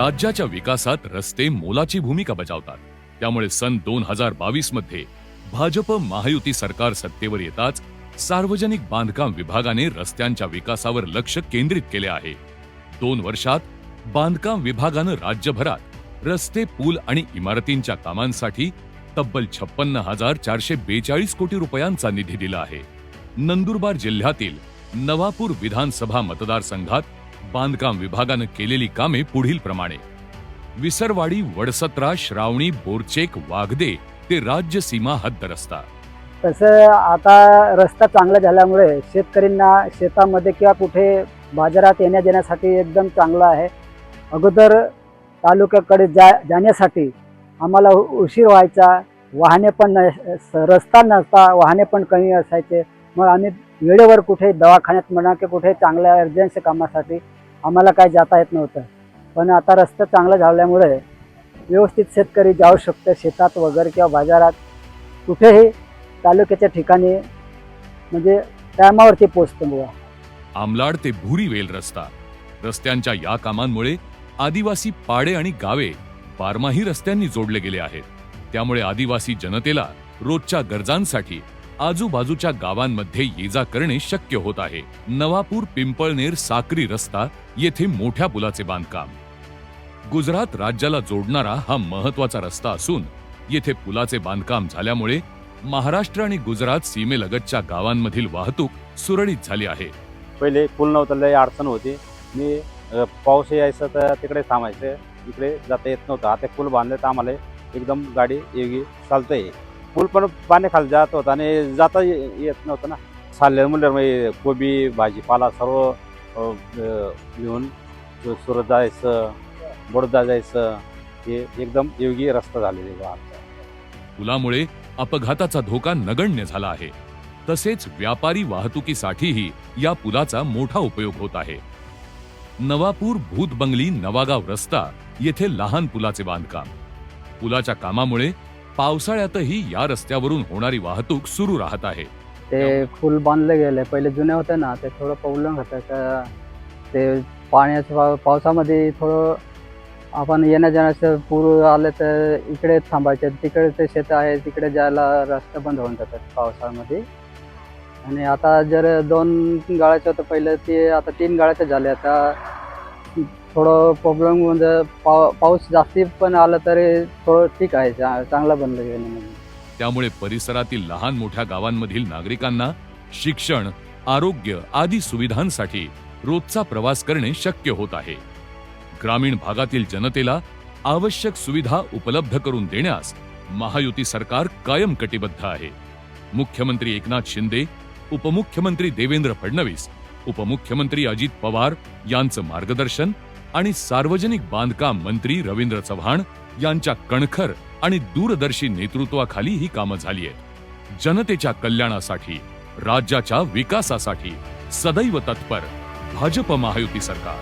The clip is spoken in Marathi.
राज्याच्या विकासात रस्ते मोलाची भूमिका बजावतात. त्यामुळे सन दोन हजार बावीसमध्ये भाजप महायुती सरकार सत्तेवर येताच सार्वजनिक बांधकाम विभागाने रस्त्यांच्या विकासावर लक्ष केंद्रित केले आहे. दोन वर्षात बांधकाम विभागानं राज्यभरात रस्ते पूल आणि इमारतींच्या कामांसाठी तब्बल छप्पन्न हजार चारशे बेचाळीस कोटी रुपयांचा निधी दिला आहे. नंदुरबार जिल्ह्यातील नवापूर विधानसभा मतदारसंघात बांधकाम विभागानं केलेली कामे पुढील प्रमाणे. विसरवाडी वडसत्रा श्रावणी बोरचेक वाघदे ते राज्य सीमा हद्द रस्ता तसं आता रस्ता चांगला झाल्यामुळे शेतकऱ्यांना शेतामध्ये किंवा कुठे बाजारात येण्या जाण्यासाठी एकदम चांगला आहे. अगोदर तालुक्याकडे जा जाण्यासाठी आम्हाला उशीर व्हायचा. वाहने पण न- स- रस्ता नसता वाहने पण कमी असायचे. मग आम्ही वेळेवर कुठे दवाखान्यात म्हणा की कुठे चांगल्या अर्जन्सी कामासाठी आम्हाला काय जाता येत नव्हतं. पण आता रस्ता चांगला झाल्यामुळे व्यवस्थित शेतकरी जाऊ शकतं शेतात वगैरे किंवा बाजारात. कुठेही तालुक्याच्या ठिकाणी म्हणजे टायमावरती पोचतो बघा आमलाड ते भुरीवेल रस्ता. रस्त्यांच्या या कामांमुळे आदिवासी पाडे आणि गावे बारमाही रस्त्यांनी जोडले गेले आहेत. त्यामुळे आदिवासी जनतेला रोजच्या गरजांसाठी आजूबाजूच्या गावांमध्ये ये जा करणे शक्य होत आहे. नवापूर पिंपळनेर साक्री रस्ता येथे मोठ्या पुलाचे बांधकाम. गुजरात राज्याला जोडणारा हा महत्त्वाचा रस्ता असून येथे पुलाचे बांधकाम झाल्यामुळे महाराष्ट्र आणि गुजरात सीमेलगतच्या गावांमधील वाहतूक सुरळीत झाली आहे. पहिले पूल नव्हतं लय अडचण होती. मी अ, पाऊस यायचं तर तिकडे थांबायचं. इकडे जाता येत नव्हतं. आता पूल बांधले तर आम्हाला एकदम गाडी योगी चालतंय. पूल पण पाण्याखाली जात होता आणि जाता ये- येत नव्हतं ना. चालले मुलं म्हणजे कोबी भाजीपाला सर्व घेऊन सुरत जायचं बडोदा जायचं हे एकदम योगी रस्ता झालेले आमचा. पुलामुळे अपघाताचा धोका नगण्य झाला आहे. तसेच व्यापारी वाहतुकीसाठीही या पुलाचा मोठा उपयोग होत आहे. नवापूर भूतबंगली नवागाव रस्ता येथे लहान पुलाचे बांधकाम. पुलाच्या कामामुळे पावसाळ्यातही या रस्त्यावरून होणारी वाहतूक सुरू राहत आहे. ते पूल बांधले गेले. पहिले जुने होते ना ते थोडं प्रॉब्लेम होतं. का ते पाण्याच्या पावसामध्ये थोडं आपण येण्या जाण्याचं पूर आले तर इकडे थांबायचे तिकडे ते शेत आहे तिकडे जायला रस्ते बंद होऊन जातात पावसाळ्यामध्ये. आणि आता जर दोन गाळ्याचे होतं पहिलं ते आता तीन गाळ्याचे झाले. आता थोडं प्रॉब्लेम म्हणजे पाव पाऊस जास्ती पण आला तरी थोडं ठीक आहे चा- चांगलं बनलं गेलं म्हणजे. त्यामुळे परिसरातील लहान मोठ्या गावांमधील नागरिकांना शिक्षण आरोग्य आदी सुविधांसाठी रोजचा प्रवास करणे शक्य होत आहे. ग्रामीण भागातील जनतेला आवश्यक सुविधा उपलब्ध करून देण्यास महायुती सरकार कायम कटिबद्ध आहे. मुख्यमंत्री एकनाथ शिंदे उपमुख्यमंत्री देवेंद्र फडणवीस उपमुख्यमंत्री अजित पवार यांचं मार्गदर्शन आणि सार्वजनिक बांधकाम मंत्री रवींद्र चव्हाण यांच्या कणखर आणि दूरदर्शी नेतृत्वाखाली ही कामं झाली आहेत. जनतेच्या कल्याणासाठी राज्याच्या विकासासाठी सदैव तत्पर भाजप महायुती सरकार.